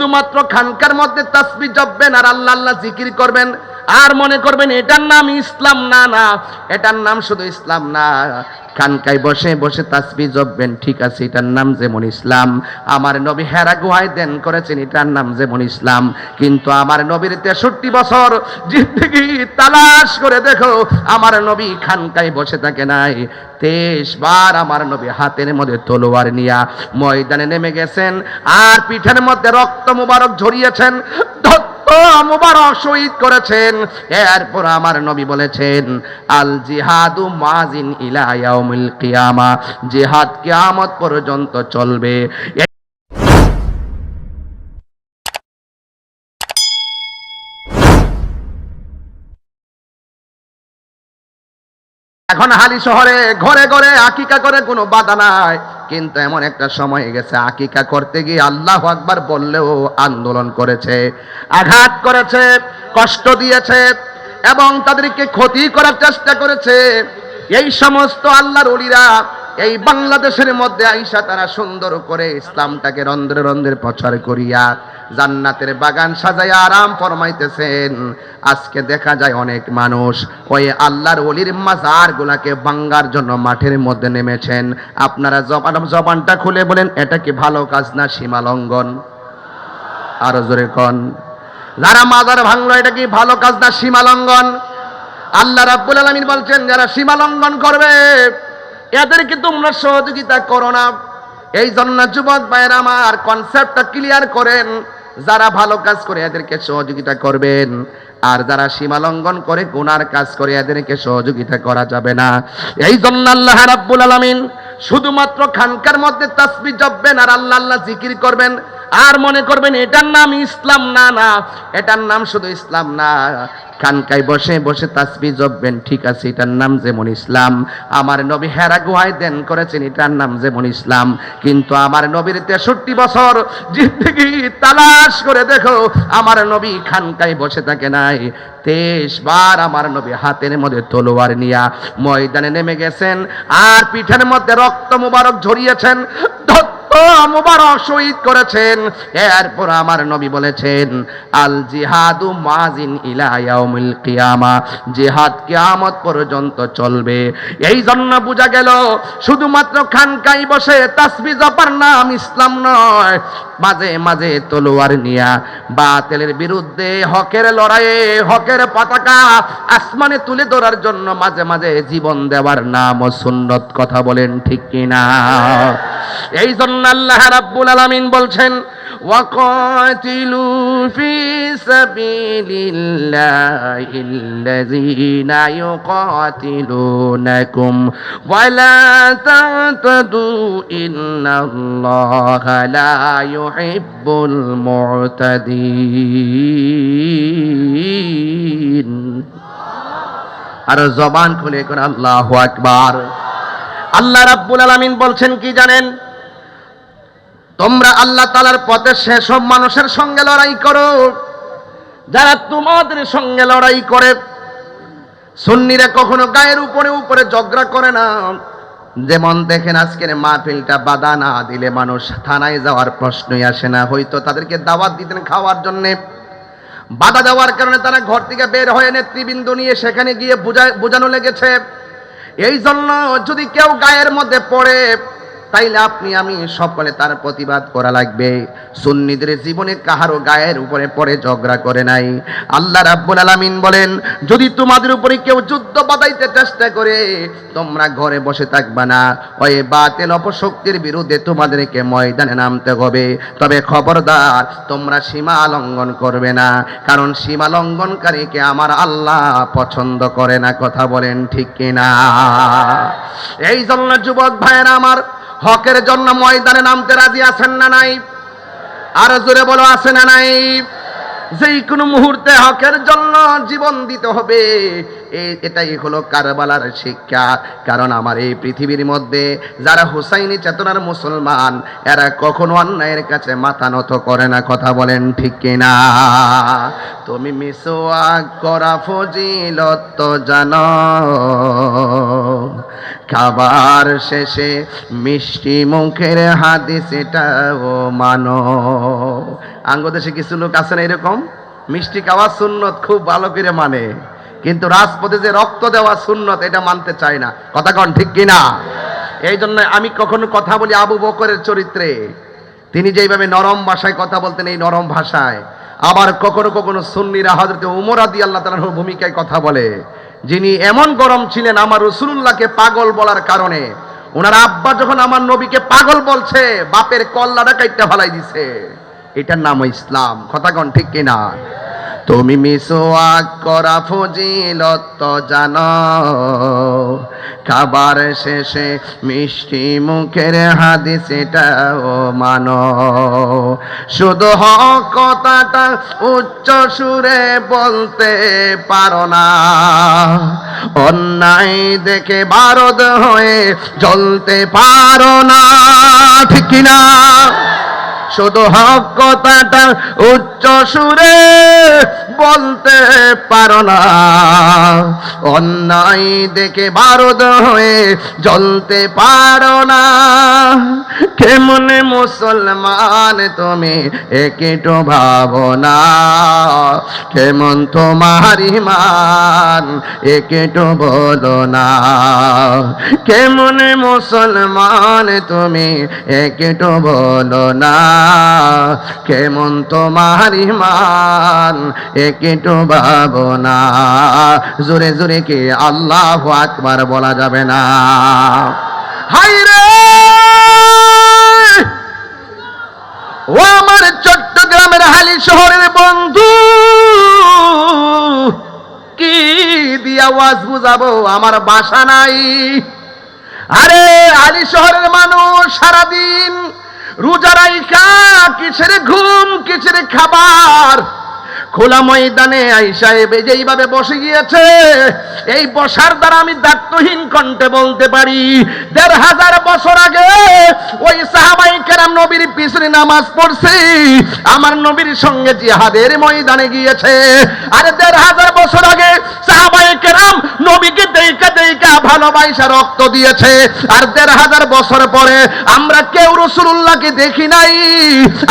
শুধুমাত্র খানকার মধ্যে তাসবি জপবেন আর আল্লাহ আল্লাহ জিকির করবেন। আর মনে করবেন এটার নাম ইসলাম, না না, এটার নাম শুধু ইসলাম না। খানকায় বসে বসে তাসবি জপবেন, ঠিক আছে, এটার নাম যেমন ইসলাম। আমার নবী হেরা গুহায় দেন করেছেন, এটার নাম যেমন ইসলাম। কিন্তু আমার নবীর তেষট্টি বছর জিন্দগি তালাশ করে দেখো, আমার নবী খানকায় বসে থাকে নাই। তেইশ বার আমার নবী হাতের মধ্যে তলোয়ার নিয়া ময়দানে নেমে গেছেন, আর পিঠের মধ্যে রক্ত মুবারক ঝরিয়েছেন। মুবারক শহীদ করেছেন। এরপর আমার নবী বলেছেন, আল জিহাদু মাজিন ইলা ইয়াউমিল কিয়ামা। জিহাদ কিয়ামত পর্যন্ত চলবে। এখন হালি শহরে ঘরে ঘরে আকিকা করে কোনো বাধা নাই। কিন্তু এমন একটা সময় গেছে, আকিকা করতে গিয়ে আল্লাহ আকবার বললেও আন্দোলন করেছে, আঘাত করেছে, কষ্ট দিয়েছে এবং তাদেরকে ক্ষতি করার চেষ্টা করেছে। এই সমস্ত আল্লাহর অলিরা এই বাংলাদেশের মধ্যে আইসা তারা সুন্দর করে ইসলামটাকে রন্ধ্রে রন্ধ্রে প্রচার করিয়া জান্নাতের বাগান সাজাইয়া আরাম ফরমাইতেছেন। আজকে দেখা যায় অনেক মানুষ ওই আল্লাহর অলির মাজার গুলাকে বাঙ্গার জন্য মাঠের মধ্যে নেমেছেন। আপনারা জবান, জবানটা খুলে বলেন, এটা কি ভালো কাজ না সীমা লঙ্ঘন আরও জোরে কন। যারা মাজার ভাঙলো, এটা কি ভালো কাজ না সীমা লঙ্ঘন আল্লাহ রাব্বুল আলামিন বলছেন, যারা সীমা লঙ্ঘন করবে এদেরকে তোমরা সহযোগিতা করো না। এই জন্য যুবক ভাইয়ের আমার কনসেপ্টটা ক্লিয়ার করেন, যারা ভালো কাজ করে এদেরকে সহযোগিতা করবেন। আর যারা সীমা লঙ্ঘন করে গুনার কাজ করে এদেরকে সহযোগিতা করা যাবে না। এই জন্য আল্লাহ রাব্বুল আলামিন শুধুমাত্র খানকার মধ্যে তাসবি জপবেন আর আল্লাহ আল্লাহ জিকির করবেন। আর মনে করবেন এটার নাম ইসলাম, না না, এটার নাম শুধু ইসলাম না। খানকায় বসে বসে তাসবি জপবেন, ঠিক আছে, এটার নাম যেমন ইসলাম। আমার নবী হেরা গুহায় দেন করেছেন, এটার নাম যেমন ইসলাম। কিন্তু আমার নবীর তেষট্টি বছর জিন্দগি তালাশ করে দেখো, আমার নবী খানকায় বসে থাকে নাই। তেইশ বার আমার নবী হাতের মধ্যে তলোয়ার নিয়া ময়দানে নেমে গেছেন, আর পিঠের মধ্যে রক্ত মুবারক ঝরিয়েছেন। ধত্ত মুবারক শহীদ করেছেন। এরপর আমার নবী বলেছেন, আল জিহাদু মাজিন ইলা ইয়াউমিল কিয়ামা। জিহাদ কিয়ামত পর্যন্ত চলবে। এই জন্য বোঝা গেল, শুধুমাত্র খানকাই বসে তাসবি জপার নাম ইসলাম নয়, মাঝে মাঝে তলোয়ার নিয়া বাতিলের বিরুদ্ধে হকের লড়াইয়ে হকের পতাকা আসমানে তুলে ধরার জন্য মাঝে মাঝে জীবন দেওয়ার নাম ও সুন্নত কথা বলেন ঠিক কিনা? এই জন্য আল্লাহ রাব্বুল আলামিন বলছেন وقاتلوا في سبيل الله الذين يقاتلونكم ولا تعتدوا إن الله لا يحب المعتدين আর জবান খুলে করে আল্লাহ আকবার আল্লাহ রাব্বুল আলামিন বলছেন কি জানেন? তোমরা আল্লাহ তালার পথে সেসব মানুষের সঙ্গে লড়াই করো। যারা তোমাদের সঙ্গে লড়াই করে, সুন্নিরা কখনো গায়ের উপরে উপরে ঝগড়া করে না। যেমন দেখেন আজকের মাহফিলটা বাধা না দিলে মানুষ থানায় যাওয়ার প্রশ্নই আসে না। হয়তো তাদেরকে দাওয়াত দিতেন খাওয়ার জন্যে। বাধা দেওয়ার কারণে তারা ঘর থেকে বের হয়ে নেতৃবৃন্দ নিয়ে সেখানে গিয়ে বুঝা- বোঝানো লেগেছে। এই জন্য যদি কেউ গায়ের মধ্যে পড়ে তাইলে আপনি, আমি সকলে তার প্রতিবাদ করা লাগবে। সুন্নিদের জীবনে কাহারও গায়ের উপরে পড়ে ঝগড়া করে নাই। আল্লাহ রাব্বুল আলামিন বলেন, যদি তোমাদের উপরে কেউ যুদ্ধ বাধাইতে চেষ্টা করে, তোমরা ঘরে বসে থাকবা না। ওই বাতিল অপশক্তির বিরুদ্ধে তোমাদেরকে ময়দানে নামতে হবে। তবে খবরদার, তোমরা সীমা লঙ্ঘন করবে না। কারণ সীমা লঙ্ঘনকারীকে আমার আল্লাহ পছন্দ করে না। কথা বলেন ঠিক কিনা? এই জন্য যুবক ভাইয়েরা আমার হকের জন্য ময়দানে নামতে রাজি আছেন না নাই? আরও জোরে বলো, আছে না নাই? যেই কোনো মুহূর্তে হকের জন্য জীবন দিতে হবে এটাই হলো কারবালার শিক্ষা। কারণ আমার এই পৃথিবীর মধ্যে যারা হুসাইনি চেতনার মুসলমান, এরা কখনো অন্যায়ের কাছে মাথা নত করে না, কথা বলেন ঠিক কিনা তুমি মিসওয়াক করা ফজিলত জানো। খাবার শেষে মিষ্টি মুখের হাদিস এটাও মানো। আঙ্গদেশে কিছু লোক আছে না এরকম? মিষ্টি খাওয়া সুন্নত খুব ভালো করে মানে। কিন্তু রাজপথে যে রক্ত দেওয়া সুন্নত, এটা মানতে চায় না। কথা কন ঠিক কিনা? এই জন্য আমি কখনো কথা বলি আবু বকরের চরিত্রে। তিনি যেইভাবে নরম ভাষায় কথা বলতেন, এই নরম ভাষায়। আবার কখনো কখনো সুন্নিরা হজরত উমর আদি আল্লাহ তালার ভূমিকায় কথা বলে। যিনি এমন গরম ছিলেন আমার রসুল্লাহকে পাগল বলার কারণে। ওনার আব্বা যখন আমার নবীকে পাগল বলছে, বাপের কল্লাটা কাইটটা ফালাই দিছে। এটার নাম ইসলাম। কথাগণ ঠিক কিনা? তুমি মিসওয়াক করা ফজিলত জানো খাবার শেষে মিষ্টি মুখের হাদিস এটাও মানো শুধু হক কথাটা উচ্চ সুরে বলতে পারো না। অন্যায় দেখে বারদ হয়ে জ্বলতে পারো না, ঠিক কিনা? শুধু হক কথাটা উচ্চ সুরে বলতে পারো না। অন্যায় দেখে বারদ হয়ে জ্বলতে পারো না। কেমন মুসলমান তুমি একেটো ভাবনা কেমন তোমার ইমান একেটো বলো না? কেমন মুসলমান তুমি একেটো বলো না? কেমন তোমার ইমান? একেটো ভাবনা জোরে জোরে কে আল্লাহ আকবার বলা যাবে না। হাই রে! ও আমার চট্টগ্রামের হালি শহরের বন্ধু! কি দিয়া ওয়াজ বুঝাবো? আমার বাসা নাই। আরে আলি শহরের মানুষ সারাদিন রোজা রাইখা কিসের ঘুম কিসের খাবার? খোলা ময়দানে আইসা এবে যেইভাবে বসে গিয়েছে, এই বসার দ্বারা আমি দায়িত্বহীন কণ্ঠে বলতে পারি, দেড় হাজার বছর আগে ওই সাহাবাই কেরাম নবীর পিছনে নামাজ পড়ছে, আমার নবীর সঙ্গে জিহাদের ময়দানে গিয়েছে। আরে দেড় হাজার বছর আগে সাহাবাই কেরাম নবীকে দেইকা দেইকা ভালোবাসা রক্ত দিয়েছে। আর দেড় হাজার বছর পরে আমরা কেউ রসুল্লাহকে দেখি নাই।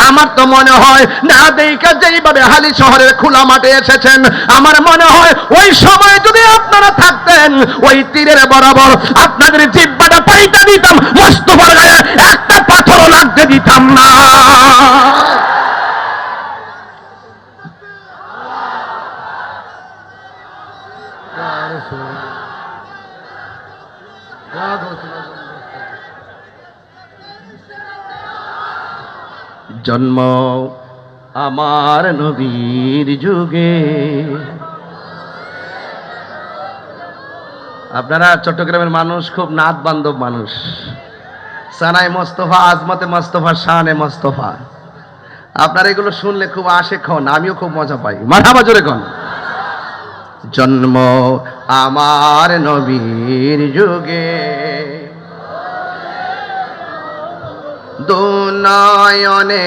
আমার তো মনে হয় না দেইকা যেইভাবে হালি শহরের খোলা মাঠে এসেছেন, আমার মনে হয় ওই সময় যদি আপনারা থাকতেন, ওই তীরের বরাবর আপনাদের জিব্বাটা পাইতে দিতাম, মোস্তফার গায়ে একটা পাথরও লাগতে দিতাম না। জন্ম আমার নবীর যুগে। আপনারা চট্টগ্রামের মানুষ, খুব নাদ বান্ধব মানুষ। সানায় মোস্তফা, আজমতে মোস্তফা, শানে মোস্তফা। আপনারা এগুলো শুনলে খুব আশে খন আমিও খুব মজা পাই। মাথাবা জোরে খন জন্ম আমার নবীর যুগে। দুনয়নে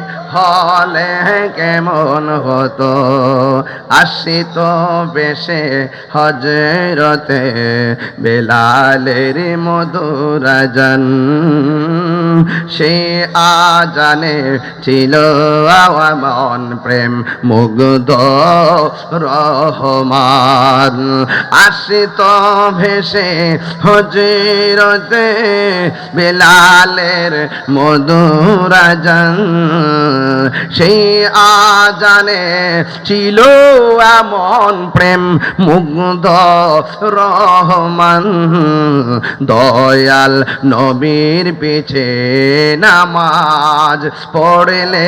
হলে কেমন হতো? আসিত বেশে হজরতে বেলালের মধুরাজন সে আজানে ছিল মন প্রেম মুগ্ধ রহমান। আসিত ভেসে হজরতে বেলালের মধুরাজন সেই আজানে ছিল এমন প্রেম মুগ্ধ রহমান। দয়াল নবীর পিছে নামাজ পড়লে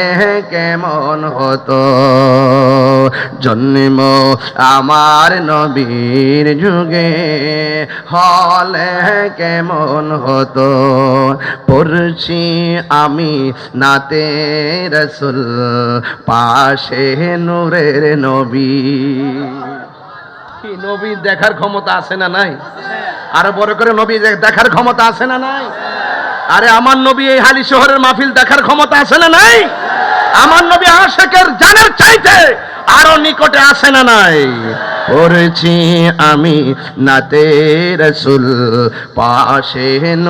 কেমন হতো? জন্ম আমার নবীর যুগে হলে কেমন হতো? পড়ছি আমি নাতে রসুল, পাশে নূরের নবী। নবী দেখার ক্ষমতা আছে না নাই? আরও বড় করে নবী দেখার ক্ষমতা আছে না নাই? আরে আমার নবী এই হালি শহরের মাহফিল দেখার ক্ষমতা আছে না নাই? আমার নবী আশেকের জানের চাইতে আরও নিকটে আসে না নাই? পড়েছি আমি নাতে রসুল পাশে